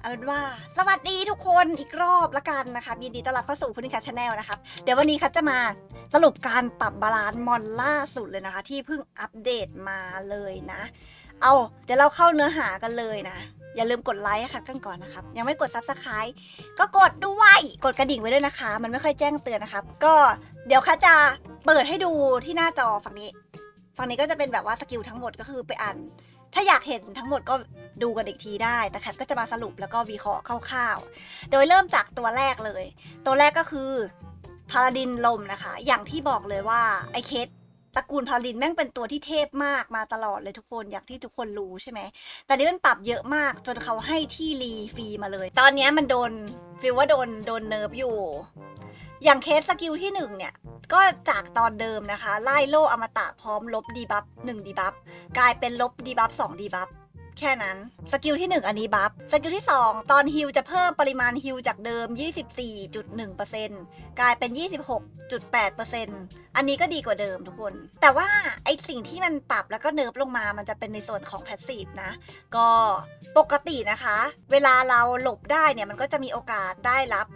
เอาเป็นว่าสวัสดีทุกคนอีกรอบละกันนะคะยินดีต้อนรับเข้าสู่พุนิคาชาแนลนะครับเดี๋ยววันนี้คัดจะมาสรุปการปรับบาลานซ์มอนล่าสุดเลยนะคะ ที่เพิ่งอัปเดตมาเลยนะ เอาเดี๋ยวเราเข้าเนื้อหากันเลยนะ อย่าลืมกดไลค์ค่ะกันก่อนนะครับ ยังไม่กด Subscribe ก็กดด้วยกดกระดิ่งไว้ด้วยนะคะ มันไม่ค่อยแจ้งเตือนนะครับ ก็เดี๋ยวคัดจะเปิดให้ดูที่หน้าจอฝั่งนี้ ฝั่งนี้ก็จะเป็นแบบว่าสกิลทั้งหมดก็คือไปอ่าน ถ้าอยากเห็นทั้งหมดก็ดูกันอีกทีได้ แต่แคทก็จะมาสรุปแล้วก็วิเคราะห์คร่าวๆ โดยเริ่มจากตัวแรกเลย ตัวแรกก็คือพาราดินลมนะคะ อย่างที่บอกเลยว่าไอเคสตระกูลพาราดินแม่งเป็นตัวที่เทพมากมาตลอดเลยทุกคนอย่างที่ทุกคนรู้ใช่ไหม แต่นี้มันปรับเยอะมากจนเขาให้ที่รีฟรีมาเลย ตอนนี้มันโดนฟีลว่าโดนโดนเนิร์ฟอยู่ อย่างเคสสกิลที่หนึ่งเนี่ย ก็จากตอนเดิมนะคะ ไล่โล่อมตะพร้อมลบดีบัฟ1ดีบัฟกลายเป็นลบดีบัฟ2ดีบัฟ แค่นั้น สกิลที่ 1 อันนี้บัฟ สกิลที่ 2 ตอนฮิลจะเพิ่มปริมาณฮิลจากเดิม 24.1%กลายเป็น 26.8%อันนี้ก็ดีกว่าเดิมทุกคน แต่ว่าไอสิ่งที่มันปรับแล้วก็เนิร์ฟลงมา มันจะเป็นในส่วนของแพสซีฟนะ ก็ปกตินะคะ เวลาเราหลบได้เนี่ย มันก็จะมีโอกาสได้รับ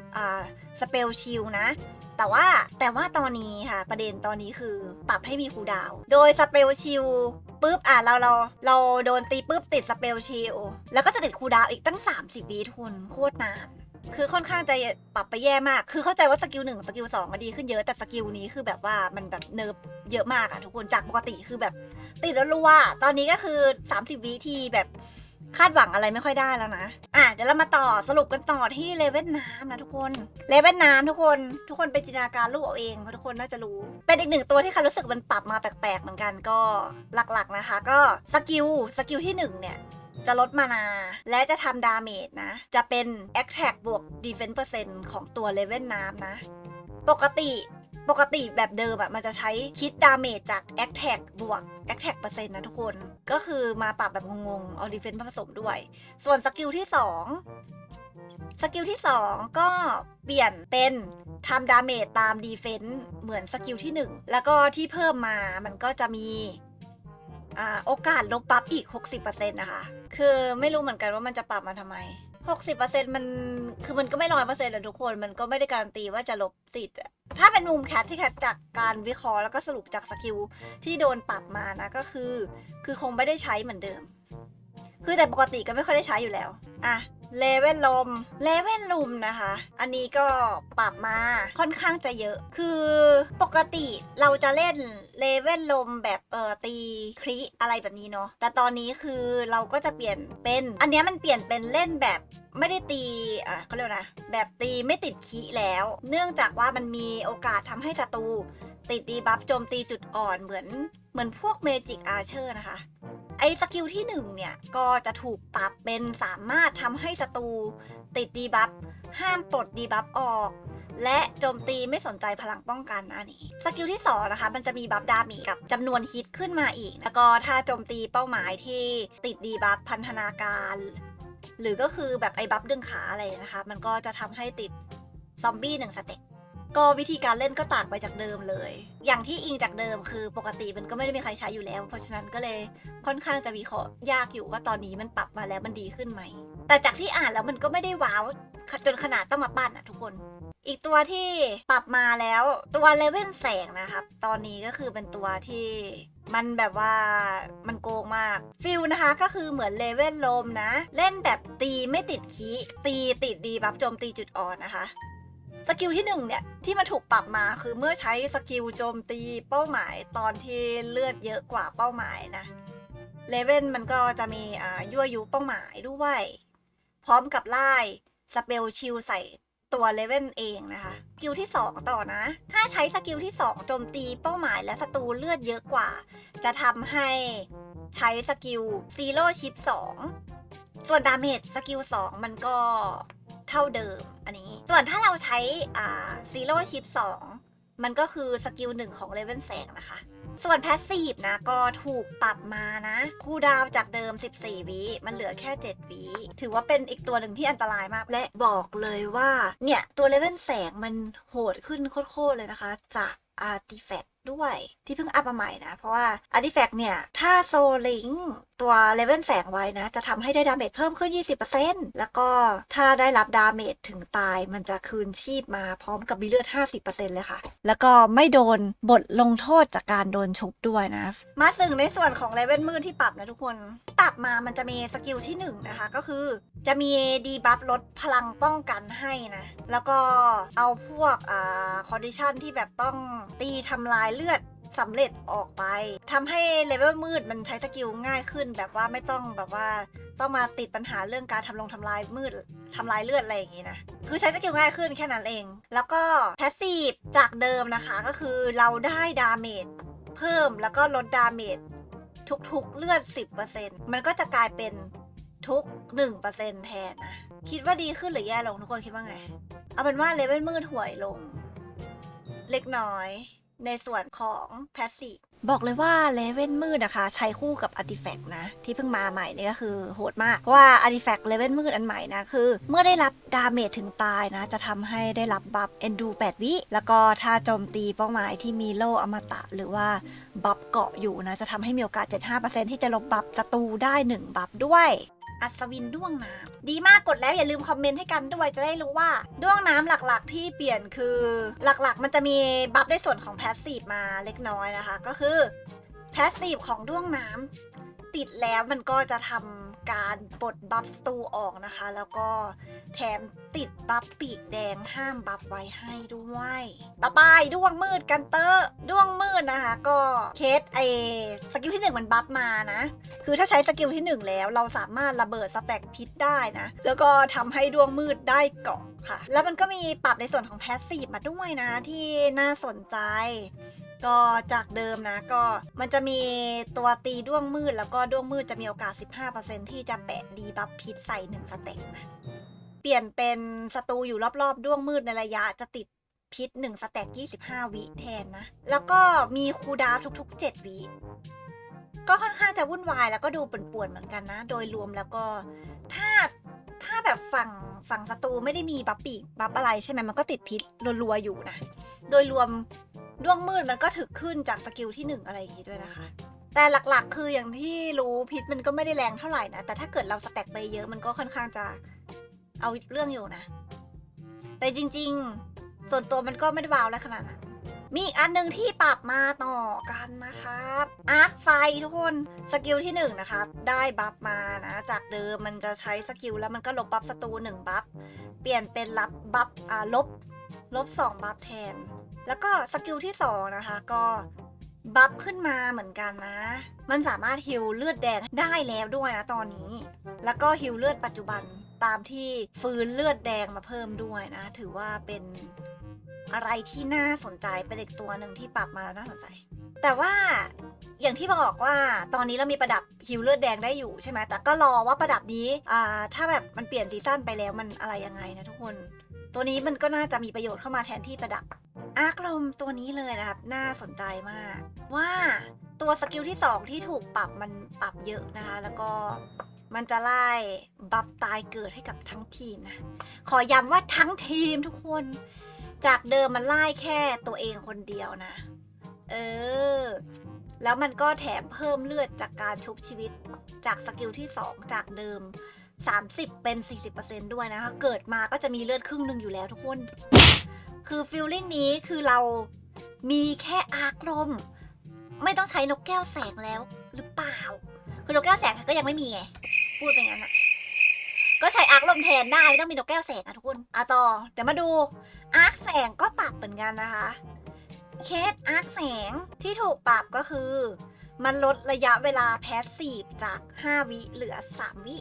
สเปลชิลนะ แต่ว่าแต่ว่าตอนนี้ค่ะ ประเด็นตอนนี้คือปรับให้มีคูดาว โดยสเปลชิลปุ๊บอะเราเราเราโดนตีปุ๊บติดสเปลชิลแล้วก็จะติดคูดาวอีกตั้ง 30วิทุนโคตรนานคือค่อนข้างจะปรับไปแย่มาก คือเข้าใจว่าสกิลหนึ่งสกิลสองก็ดีขึ้นเยอะ แต่สกิลนี้คือแบบว่ามันแบบเนิร์ฟเยอะมากอะทุกคน จากปกติคือแบบติดแล้วรู้ว่าตอนนี้ก็คือ 30วิทีแบบ คาดหวังอะไรไม่ค่อยได้แล้วนะ อะเดี๋ยวเรามาต่อสรุปกันต่อที่เลเวลน้ำนะทุกคน เลเวลน้ำทุกคน ทุกคนไปจินตนาการรูปเอาเองเพราะทุกคนน่าจะรู้ เป็นอีกหนึ่งตัวที่คันรู้สึกมันปรับมาแปลกๆเหมือนกันก็หลักๆนะคะ ก็สกิลสกิลที่หนึ่งเนี่ยจะลดมานา และจะทำดาเมจนะ จะเป็น Attack บวก Defense เปอร์เซ็นต์ของตัวเลเวลน้ำนะ ปกติ ปกติแบบเดิมอะมันจะใช้คิดดาเมจจาก a t t a c k บวก a t t a c k เปอร์เซ็นต์นะทุกคน ก็คือมาปรับแบบงงๆ เอาดีเฟนต์ผสมด้วย ส่วนสกิลที่ 2 สกิลที่ 2 ก็เปลี่ยนเป็นทำดาเมจตามดีเฟนต์เหมือนสกิลที่ 1 แล้วก็ที่เพิ่มมามันก็จะมีอโอกาสลบบัฟอีก 60%นะคะ คือไม่รู้เหมือนกันว่ามันจะปรับมาทำไม 60%มัน คือมันก็ไม่ร้อยเปอร์เซ็นต์ทุกคนมันก็ไม่ได้การันตีว่าจะลบติดอะถ้าเป็นมุมแคทที่แคทจากการวิเคราะห์แล้วก็สรุปจากสกิลที่โดนปรับมานะก็คือ คือคงไม่ได้ใช้เหมือนเดิม คือแต่ปกติก็ไม่ค่อยได้ใช้อยู่แล้ว อะ เลเวลลม เลเวลลุมนะคะ อันนี้ก็ปรับมาค่อนข้างจะเยอะ คือปกติเราจะเล่นเลเวลลมแบบเออตีคริอะไรแบบนี้เนาะ แต่ตอนนี้คือเราก็จะเปลี่ยนเป็น อันนี้มันเปลี่ยนเป็นเล่นแบบไม่ได้ตี อะเขาเรียกนะ แบบตีไม่ติดคีแล้ว เนื่องจากว่ามันมีโอกาสทำให้ศัตรูติดดีบัฟโจมตีจุดอ่อนเหมือนเหมือนพวกเมจิกอาเชอร์นะคะ ไอ้สกิลที่1เนี่ย ก็จะถูกปรับเป็นสามารถทำให้ศัตรูติดดีบัฟห้ามปลดดีบัฟออก และโจมตีไม่สนใจพลังป้องกันอันนี้ สกิลที่ 2 นะคะ มันจะมีบัฟดามีกับจำนวนฮิตขึ้นมาอีก แล้วก็ถ้าโจมตีเป้าหมายที่ติดดีบัฟพันธนาการ หรือก็คือแบบไอ้บัฟดึงขาอะไรนะคะ มันก็จะทำให้ติดซอมบี้หนึ่งสเต็ป ก็วิธีการเล่นก็ต่างไปจากเดิมเลย อย่างที่อิงจากเดิมคือปกติมันก็ไม่ได้มีใครใช้อยู่แล้ว เพราะฉะนั้นก็เลยค่อนข้างจะวิเคราะห์ยากอยู่ว่าตอนนี้มันปรับมาแล้วมันดีขึ้นไหม แต่จากที่อ่านแล้วมันก็ไม่ได้ว้าวจนขนาดต้องมาปั้นอะทุกคน อีกตัวที่ปรับมาแล้วตัวเลเวลแสงนะครับ ตอนนี้ก็คือเป็นตัวที่มันแบบว่ามันโกงมากฟิลนะคะก็คือเหมือนเลเวลลมนะ เล่นแบบตีไม่ติดคีตีติดดีบัฟโจมตีจุดอ่อนนะคะ สกิลที่หนึ่งเนี่ยที่มันถูกปรับมาคือเมื่อใช้สกิลโจมตีเป้าหมายตอนที่เลือดเยอะกว่าเป้าหมายนะเลเว่นมันก็จะมีอ่ายั่วยุเป้าหมายด้วย พร้อมกับไล่สเปลชิลใส่ตัวเลเว่นเองนะคะ สกิลที่ 2 ต่อนะ ถ้าใช้สกิลที่ 2 โจมตีเป้าหมายและศัตรูเลือดเยอะกว่า จะทำให้ใช้สกิลซีโร่ชิป2ส่วนดาเมจสกิล2มันก็ เท่าเดิมอันนี้ ส่วนถ้าเราใช้อ่าซีโร่ชิป2มันก็คือสกิลหนึ่งของเลเวลแสงนะคะ ส่วนแพสซีฟนะก็ถูกปรับมานะคูดาวจากเดิม 14 วิมันเหลือแค่ 7 วิถือว่าเป็นอีกตัวหนึ่งที่อันตรายมาก และบอกเลยว่า เนี่ย ตัวเลเวลแสงมันโหดขึ้นโคตรๆเลยนะคะ จากอาร์ติแฟก ด้วยที่เพิ่งอัพมาใหม่นะ เพราะว่า Artifact เนี่ย ถ้าโซลิงตัวเลเวลแสงไว้นะ จะทำให้ได้ดาเมจเพิ่มขึ้น 20%แล้วก็ถ้าได้รับดาเมจถึงตาย มันจะคืนชีพมาพร้อมกับมีเลือด 50%เลยค่ะ แล้วก็ไม่โดนบทลงโทษจากการโดนชุบด้วยนะ มาสึงในส่วนของเลเวลมืดที่ปรับนะทุกคน ปรับมามันจะมีสกิลที่ 1 นะคะ ก็คือจะมีดีบัฟลดพลังป้องกันให้นะ แล้วก็เอาพวกอ่าคอนดิชันที่แบบต้องตีทำลายเลือดสำเร็จออกไปทำให้เลเวลมืดมันใช้สกิลง่ายขึ้น แบบว่าไม่ต้องแบบว่าต้องมาติดปัญหาเรื่องการทำลงทำลายมืดทำลายเลือดอะไรอย่างงี้นะ คือใช้สกิลง่ายขึ้นแค่นั้นเอง แล้วก็แพสซีฟจากเดิมนะคะก็คือเราได้ดาเมจเพิ่มแล้วก็ลดดาเมจทุกๆเลือด 10%มันก็จะกลายเป็นทุก 1%แทนนะ คิดว่าดีขึ้นหรือแย่ลงทุกคนคิดว่าไง เอาเป็นว่าเลเวลมืดห่วยลง เล็กน้อย ในส่วนของแพสซีฟบอกเลยว่าเลเวลมืดนะคะ ใช้คู่กับอาร์ติแฟกต์นะ ที่เพิ่งมาใหม่นี่ก็คือโหดมาก เพราะว่าอาร์ติแฟกต์เลเวลมืดอันใหม่นะ คือ เมื่อได้รับดาเมจถึงตายนะ จะทำให้ได้รับบัฟเอนดู 8 วิ แล้วก็ถ้าโจมตีเป้าหมายที่มีโล่อมตะ หรือว่าบัฟเกาะอยู่นะ จะทำให้มีโอกาส 75%ที่จะลบบัฟศัตรูได้ 1 บัฟด้วย อัศวินด้วงน้ำดีมากกดแล้วอย่าลืมคอมเมนต์ให้กันด้วยจะได้รู้ว่าด้วงน้ำหลักๆ ที่เปลี่ยนคือหลักๆ มันจะมีบัฟในส่วนของแพสซีฟมาเล็กน้อยนะคะ ก็คือแพสซีฟของด้วงน้ำติดแล้วมันก็จะทำ การปลดบัฟสตูออกนะคะ แล้วก็แถมติดบัฟปีกแดงห้ามบัฟไว้ให้ด้วย ต่อไปดวงมืดกันเตอร์ดวงมืดนะคะ ก็เคสไอสกิลที่หนึ่งมันบัฟมานะ คือถ้าใช้สกิลที่ 1 แล้วเราสามารถระเบิดสแต็กพิษได้นะ แล้วก็ทำให้ดวงมืดได้เกาะค่ะ แล้วมันก็มีปรับในส่วนของแพสซีฟมาด้วยนะที่น่าสนใจ ก็จากเดิมนะก็มันจะมีตัวตีด้วงมืด แล้วก็ด้วงมืดจะมีโอกาส 15%ที่จะแปะดีบัฟพิษใส่ 1 สเต็กนะเปลี่ยนเป็นศัตรูอยู่รอบๆด้วงมืดในระยะจะติดพิษ 1สแต็ก25 วิแทนนะ แล้วก็มีคูดาวทุกๆ 7 วิก็ค่อนข้างจะวุ่นวายแล้วก็ดูป่วนๆเหมือนกันนะ โดยรวมแล้วก็ถ้าถ้าแบบฝั่งฝั่งศัตรูไม่ได้มีบัฟปีกบัฟอะไรใช่ไหมมันก็ติดพิษรัวๆอยู่นะ โดยรวม ด้วงมืดมันก็ถึกขึ้นจากสกิลที่หนึ่งอะไรอย่างงี้ด้วยนะคะ แต่หลักๆ คืออย่างที่รู้พิษมันก็ไม่ได้แรงเท่าไหร่นะ แต่ถ้าเกิดเราสแต็กไปเยอะมันก็ค่อนข้างจะเอาเรื่องอยู่นะ แต่จริงๆ ส่วนตัวมันก็ไม่ได้วาวอะไรขนาดนั้นมีอีกอันหนึ่งที่ปรับมาต่อกันนะครับอาร์คไฟทุกคนสกิลที่1นงนะครับได้บัฟมานะ จากเดิมมันจะใช้สกิลแล้วมันก็ลบบัฟศัตรูหนึ่งบัฟเปลี่ยนเป็นรับบัฟอ่าลบลบสองบัฟแทน แล้วก็สกิลที่ 2 นะคะ ก็บัฟขึ้นมาเหมือนกันนะ มันสามารถฮิลเลือดแดงได้แล้วด้วยนะตอนนี้ แล้วก็ฮิลเลือดปัจจุบันตามที่ฟื้นเลือดแดงมาเพิ่มด้วยนะ ถือว่าเป็นอะไรที่น่าสนใจเป็นอีกตัวหนึ่งที่ปรับมาแล้วน่าสนใจ แต่ว่าอย่างที่บอกว่าตอนนี้เรามีประดับฮิวเลือดแดงได้อยู่ใช่ไหมแต่ก็รอว่าประดับนี้อ่าถ้าแบบมันเปลี่ยนซีซั่นไปแล้วมันอะไรยังไงนะทุกคน ตัวนี้มันก็น่าจะมีประโยชน์เข้ามาแทนที่ประดับ อาร์คลมตัวนี้เลยนะครับ น่าสนใจมาก ว่าตัวสกิลที่ 2 ที่ถูกปรับมันปรับเยอะนะคะ แล้วก็มันจะไล่บัฟตายเกิดให้กับทั้งทีมนะ ขอย้ำว่าทั้งทีมทุกคน จากเดิมมันไล่แค่ตัวเองคนเดียวนะ เออ แล้วมันก็แถมเพิ่มเลือดจากการชุบชีวิตจากสกิลที่ 2 จากเดิม 30 เป็น 40%ด้วยนะคะ เกิดมาก็จะมีเลือดครึ่งหนึ่งอยู่แล้วทุกคน คือฟิลลิ่งนี้คือเรามีแค่อาร์กลม ไม่ต้องใช้นกแก้วแสงแล้วหรือเปล่า คือนกแก้วแสงก็ยังไม่มีไง พูดเป็นงั้นอะก็ใช้อาร์กลมแทนได้ไม่ต้องมีนกแก้วแสงอะทุกคนอะต่อเดี๋ยวมาดูอาร์กแสงก็ปรับเหมือนกันนะคะ เคสอาร์คแสงที่ถูกปรับก็คือ มันลดระยะเวลาแพสซีฟจาก 5 วิเหลือ 3 วิ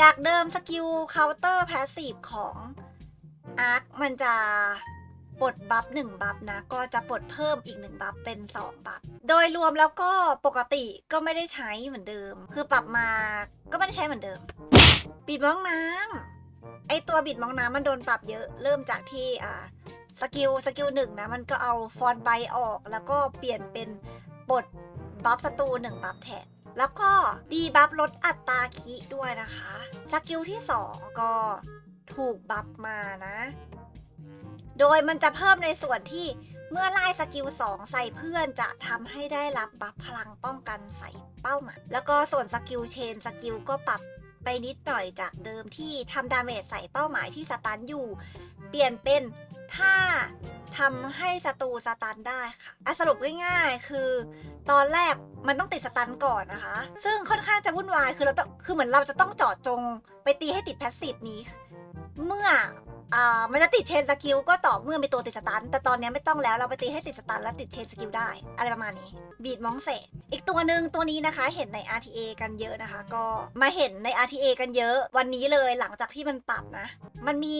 จากเดิมสกิลเคาน์เตอร์แพสซีฟของ อาร์คมันจะปลดบัฟ1บัฟนะ ก็จะปลดเพิ่มอีก1บัฟเป็น2บัฟโดยรวมแล้วก็ปกติก็ไม่ได้ใช้เหมือนเดิม คือปรับมาก็ไม่ได้ใช้เหมือนเดิมบิดมองน้ำไอตัวบิดมองน้ำมันโดนปรับเยอะ เริ่มจากที่อ่าสกิลสกิลหนึ่งนะ มันก็เอาฟอนต์ใบออก แล้วก็เปลี่ยนเป็นปลดบัฟศัตรูหนึ่งบัฟแทนแล้วก็ดีบัฟลดอัตราคิด้วยนะคะ สกิลที่ 2 ก็ ถูกบัฟมานะ โดยมันจะเพิ่มในส่วนที่เมื่อไล่สกิล 2 ใส่เพื่อนจะทำให้ได้รับบัฟพลังป้องกันใส่เป้าหมายแล้วก็ส่วนสกิลเชนสกิลก็ปรับไปนิดหน่อยจากเดิมที่ทำดาเมจใส่เป้าหมายที่สตันอยู่ เปลี่ยนเป็นถ้าทำให้ศัตรูสตันได้ค่ะอะสรุปง่ายๆ คือ ตอนแรกมันต้องติดสตันก่อนนะคะ ซึ่งค่อนข้างจะวุ่นวายคือเราต้องคือเหมือนเราจะต้องเจาะจงไปตีให้ติดแพสซีฟนี้ เมื่ออ่ามันจะติดเชนสกิลก็ต่อเมื่อมีตัวติดสตัน แต่ตอนนี้ไม่ต้องแล้วเราไปตีให้ติดสตันแล้วติดเชนสกิลได้ อะไรประมาณนี้ บีดมองเสกอีกตัวหนึ่งตัวนี้นะคะเห็นใน RTA กันเยอะนะคะ ก็มาเห็นใน RTA กันเยอะ วันนี้เลยหลังจากที่มันปรับนะ มันมี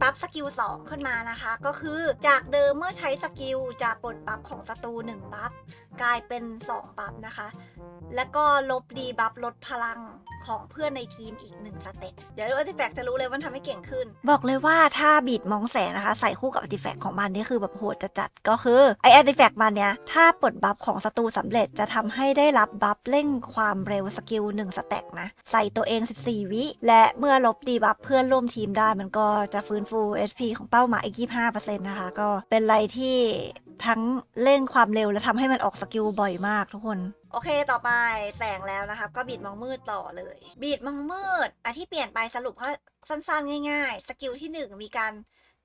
บัฟสกิล2ขึ้นมานะคะ ก็คือจากเดิมเมื่อใช้สกิลจะปลดบัฟของศัตรู1บัฟกลายเป็น 2 บัฟนะคะ แล้วก็ลบดีบัฟลดพลังของเพื่อนในทีมอีก1สเต็ปเดี๋ยวอาร์ติแฟกจะรู้เลยว่ามันทำให้เก่งขึ้น บอกเลยว่าถ้าบีดมองแสงนะคะ ใส่คู่กับอาร์ติแฟกของมันนี่คือแบบโหดจะจัดก็คือไออาร์ติแฟกมันเนี้ยถ้าปลดบัฟของศัตรูสำเร็จจะทำให้ได้รับบัฟเร่งความเร็วสกิล1สเต็กนะ ใส่ตัวเอง 14 วิ และเมื่อลบดีบัฟเพื่อนร่วมทีมได้มันก็จะฟื้นฟู SP ของเป้าหมายอีก 25%นะคะ ก็เป็นอะไรที่ทั้งเร่งความเร็วและทำให้มันออกสกิลบ่อยมากทุกคนโอเค ต่อไปแสงแล้วนะครับ ก็บีดมองมืดต่อเลย บีดมองมืดอันที่เปลี่ยนไปสรุปก็สั้นๆ ง่ายๆ สกิลที่ 1 มีการ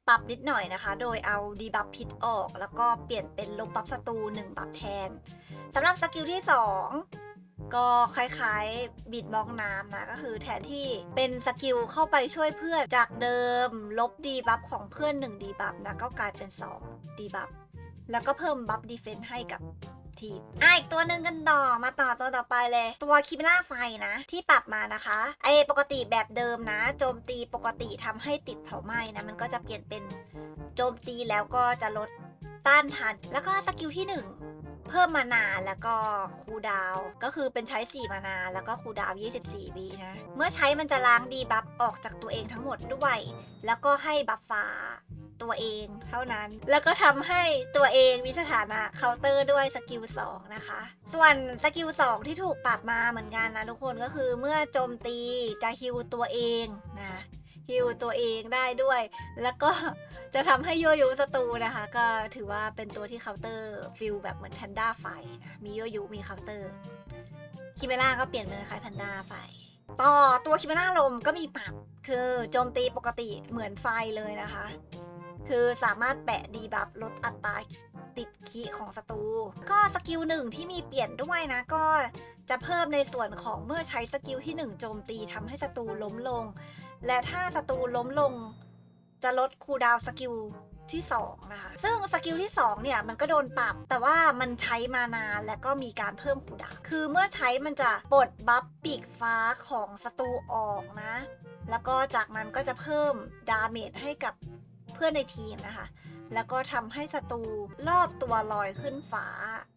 ปรับนิดหน่อยนะคะ โดยเอาดีบัฟพิษออก แล้วก็เปลี่ยนเป็นลบบัฟศัตรู1บัฟแทนสำหรับสกิลที่ 2 ก็คล้ายๆบีดมองน้ำนะ ก็คือแทนที่เป็นสกิลเข้าไปช่วยเพื่อนจากเดิม ลบดีบัฟของเพื่อน1ดีบัฟนะก็กลายเป็น2ดีบัฟแล้วก็เพิ่มบัฟดีเฟนต์ให้กับ ทีมอะอีกตัวหนึ่งกันต่อมาต่อตัวต่อไปเลย ตัวคิมล่าไฟนะ ที่ปรับมานะคะไอปกติแบบเดิมนะโจมตีปกติทำให้ติดเผาไหม้นะมันก็จะเปลี่ยนเป็นโจมตีแล้วก็จะลดต้านทานแล้วก็สกิลที่ 1 เพิ่มมานาแล้วก็คูดาวก็คือเป็นใช้ 4 มานาแล้วก็คูดาว 24วินะ เมื่อใช้มันจะล้างดีบัฟออกจากตัวเองทั้งหมดด้วย แล้วก็ให้บัฟฟ้า ตัวเองเท่านั้น แล้วก็ทำให้ตัวเองมีสถานะเคาน์เตอร์ด้วยสกิล2นะคะ ส่วนสกิล2ที่ถูกปรับมาเหมือนกันนะทุกคนก็คือเมื่อโจมตีจะฮิวตัวเองนะฮิวตัวเองได้ด้วย แล้วก็จะทำให้ยั่วยุศัตรูนะคะ ก็ถือว่าเป็นตัวที่เคาน์เตอร์ฟิลแบบเหมือนแพนด้าไฟนะมียั่วยุมีเคาน์เตอร์คิเมล่าก็เปลี่ยนเป็นคล้ายแพนด้าไฟ ต่อตัวคิเมล่าลมก็มีปรับคือโจมตีปกติเหมือนไฟเลยนะคะ คือสามารถแปะดีบัฟลดอัตราติดคีของศัตรู ก็สกิลหนึ่งที่มีเปลี่ยนด้วยนะก็จะเพิ่มในส่วนของเมื่อใช้สกิลที่ 1 โจมตีทำให้ศัตรูล้มลง และถ้าศัตรูล้มลง จะลดคูดาวสกิลที่ 2 นะคะ ซึ่งสกิลที่ 2 เนี่ย มันก็โดนปรับ แต่ว่ามันใช้มานานและก็มีการเพิ่มคูดาวคือเมื่อใช้มันจะปลดบัฟปีกฟ้าของศัตรูออกนะ แล้วก็จากนั้นก็จะเพิ่มดาเมจให้กับ เพื่อนในทีมนะคะ แล้วก็ทำให้ศัตรูรอบตัวลอยขึ้นฟ้า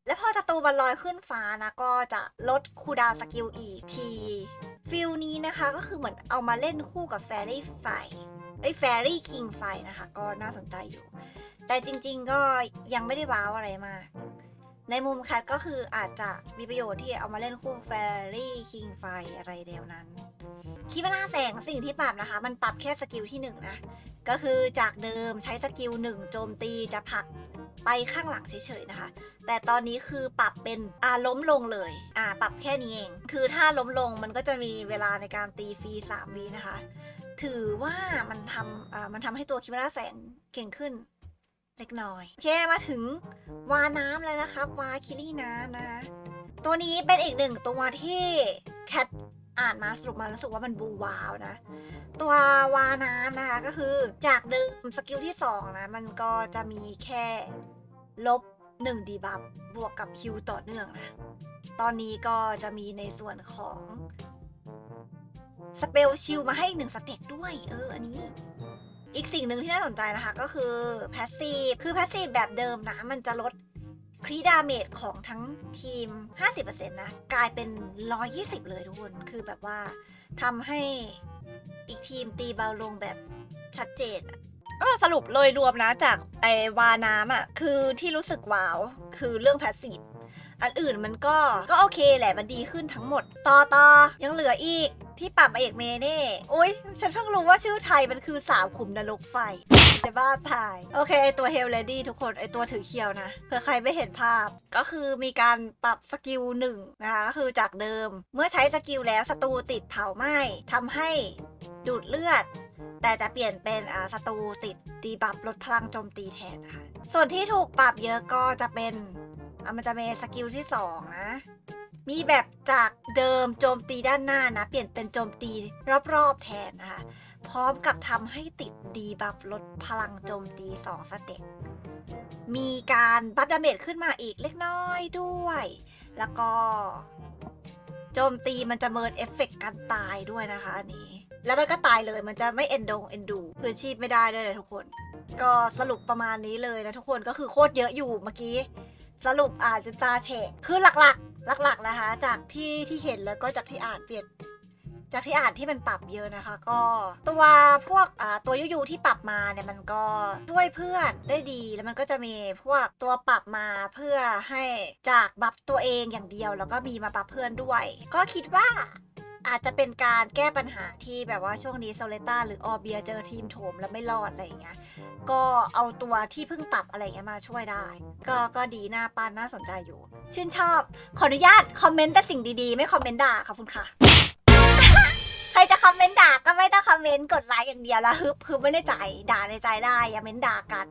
และพอศัตรูมันลอยขึ้นฟ้านะก็จะลดคูดาวสกิลอีกทีฟิลนี้นะคะก็คือเหมือนเอามาเล่นคู่กับแฟรี่ไฟไอ้แฟรี่คิงไฟนะคะ ก็น่าสนใจอยู่ แต่จริงๆก็ยังไม่ได้ว้าวอะไรมาก ในมุมแคทก็คืออาจจะมีประโยชน์ที่เอามาเล่นคู่แฟรี่คิงไฟอะไรเดียวนั้น คิดว่าน้าแสงสิ่งที่ปรับนะคะ มันปรับแค่สกิลที่1นะ ก็คือจากเดิมใช้สกิล1โจมตีจะผลักไปข้างหลังเฉยๆนะคะ แต่ตอนนี้คือปรับเป็นอ่าล้มลงเลย อ่า ปรับแค่นี้เอง คือถ้าล้มลงมันก็จะมีเวลาในการตีฟรี3วีนะคะ ถือว่ามันทำอ่ามันทำให้ตัวคิมราแสงเก่งขึ้นเล็กน้อย โอเค มาถึงวาน้ำแล้วนะครับ วาคิลี่น้ำนะคะตัวนี้เป็นอีกหนึ่งตัวที่แคท อ่านมาสรุปมารู้สึกว่ามันบูวาวนะ ตัววาน้ำนะคะก็คือจากเดิมสกิลที่ 2 นะ มันก็จะมีแค่ลบ1ดีบัฟบวกกับฮิวต่อเนื่องนะ ตอนนี้ก็จะมีในส่วนของสเปลชิลมาให้หนึ่งสเต็ปด้วย เอออันนี้ อีกสิ่งหนึ่งที่น่าสนใจนะคะ ก็คือแพสซีฟคือแพสซีฟแบบเดิมนะ มันจะลด ครีดาเมจของทั้งทีม 50%นะ กลายเป็น 120 เลยทุกคน คือแบบว่าทำให้อีกทีมตีเบาลงแบบชัดเจนอะก็สรุปเลยรวมนะจากไอวาน้ำอะ คือที่รู้สึกว้าว คือเรื่องแพสซีฟอันอื่นมันก็ก็โอเคแหละมันดีขึ้นทั้งหมด ต่อต่อยังเหลืออีกที่ปรับเอกเมเน่โอ๊ยฉันเพิ่งรู้ว่าชื่อไทยมันคือสาวขุมนรกไฟ เจบ้านถ่าย โอเคไอตัวเฮลเลดี้ทุกคนไอตัวถือเคียวนะเผื่อใครไม่เห็นภาพ ก็คือมีการปรับสกิลหนึ่งนะคะก็คือจากเดิม เมื่อใช้สกิลแล้วศัตรูติดเผาไหม้ทำให้ดูดเลือด แต่จะเปลี่ยนเป็นอ่าศัตรูติดตีบัฟลดพลังโจมตีแทนนะคะส่วนที่ถูกปรับเยอะก็จะเป็นอะมันจะมีสกิลที่ 2 นะ มีแบบจากเดิมโจมตีด้านหน้านะ เปลี่ยนเป็นโจมตีรอบๆแทนนะคะ พร้อมกับทำให้ติดดีบัฟลดพลังโจมตี 2 สเต็ปมีการบัฟดาเมจขึ้นมาอีกเล็กน้อยด้วย แล้วก็ โจมตีมันจะเมินเอฟเฟกต์การตายด้วยนะคะอันนี้ แล้วมันก็ตายเลยมันจะไม่เอนดงเอนดูคือชีพไม่ได้ด้วยเลยทุกคน ก็สรุปประมาณนี้เลยนะทุกคนก็คือโคตรเยอะอยู่เมื่อกี้ สรุปอานจนตาเฉกคือหลักๆ หลักๆนะคะ จากที่ที่เห็นแล้วก็จากที่อ่านเปลี่ยน จากที่อ่านที่มันปรับเยอะนะคะ ก็ตัวพวกตัวยูยูที่ปรับมาเนี่ยมันก็ช่วยเพื่อนได้ดี แล้วมันก็จะมีพวกตัวปรับมาเพื่อให้จากบัฟตัวเองอย่างเดียว แล้วก็มีมาบัฟเพื่อนด้วย ก็คิดว่าอาจจะเป็นการแก้ปัญหาที่แบบว่าช่วงนี้โซเลต้าหรือออเบียเจอทีมโถมแล้วไม่รอดอะไรอย่างเงี้ย ก็เอาตัวที่เพิ่งปรับอะไรเงี้ยมาช่วยได้ ก็ก็ดีน่าปานน่าสนใจอยู่ ชื่นชอบ ขออนุญาตคอมเมนต์แต่สิ่งดีๆ ไม่คอมเมนต์ด่าขอบคุณค่ะ รจะคอมเมนต์ด่าก็ไม่ต้องคอมเมนต์กดไลค์อย่างเดียวแล้วฮึบฮึบไม่ได้ใจด่าในใจได้อย่าเม้นด่ากัน